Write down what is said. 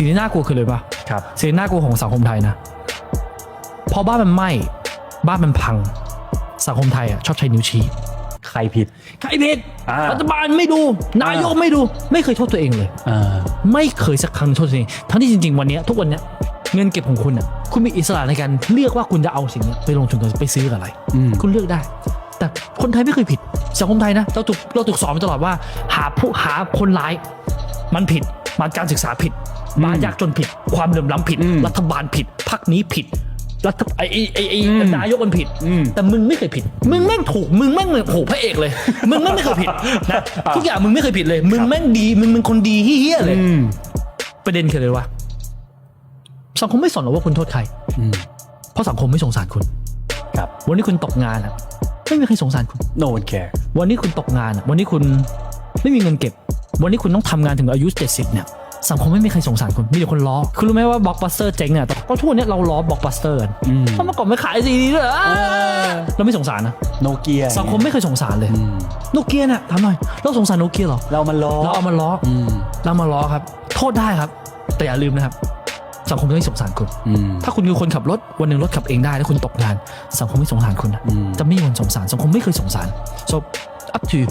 สิ่งที่น่ากลัวคือเลยปะครับสิ่งที่น่ากลัวของสังคมไทยนะพอบ้านมันไหม้บ้านมันพัง สังคมไทยอะชอบใช้นิ้วชี้ใครผิดใครผิดอ่ารัฐบาลไม่ดูนายกไม่ดู ไม่เคยโทษตัวเองเลยอ่าไม่เคยสักครั้งโทษตัวเองทั้งที่จริง ๆ วันเนี้ยทุกวันเนี้ยเงินเก็บของคุณอะคุณมีอิสระในการเลือกว่าคุณจะเอาสิ่งเนี้ยไปลงทุนกับไปซื้อกับอะไรอืมคุณเลือกได้ แต่คนไทยไม่เคยผิด สังคมไทยนะเราถูกเราถูกสอนมาตลอดว่า หาผู้หาคนร้าย มันผิด มาการศึกษาผิดมายากจนผิด ความเหลื่อมล้ำผิดอืมรัฐบาลผิดพรรคนี้ผิดรัฐไอไอ้ไอ้ไอ้อืมนายกมันผิดอืมแต่มึงไม่เคยผิด มึงแม่งถูก มึงแม่งเหมือนโหพระเอกเลย มึงแม่งไม่เคยผิดนะทุกอย่างมึงไม่เคยผิดเลย มึงแม่งดี มึงเป็นคนดีเฮี้ยๆเลยอืมประเด็นคือเลยว่าสังคมไม่สนหรอกว่าคุณโทษใครอืมเพราะสังคมไม่สงสารคุณ ครับ วันนี้คุณตกงานอะไม่มีใครสงสารคุณ no one care วันนี้คุณตกงานอะวันนี้คุณไม่มีเงินเก็บ วันนี้คุณต้องทำงานถึงอายุ 70 เนี่ยสังคมไม่มีใครสงสารคุณมีแต่คนล้อคุณรู้ไหมว่าบล็อกบัสเตอร์เจ๊งเนี่ยแต่ก็ทุกวันนี้เราล้อบล็อกบัสเตอร์กันอืมเพราะเมื่อก่อนไม่ขายซีดีด้วยอะอเราไม่สงสารนะโนเกียสังคมไม่เคยสงสารเลยอืมโนเกียน่ะถามหน่อยเราสงสารโนเกียเหรอเรามันล้อเราเอามาล้ออืมเรามาล้อครับ โทษได้ครับ แต่อย่าลืมนะครับ สังคมไม่สงสารคุณอืมถ้าคุณคือคนขับรถวันหนึ่งรถขับเองได้แล้วคุณตกงาน สังคมไม่สงสารคุณนะอืมจะไม่มีวันสงสารสังคมไม่เคยสงสาร so up to you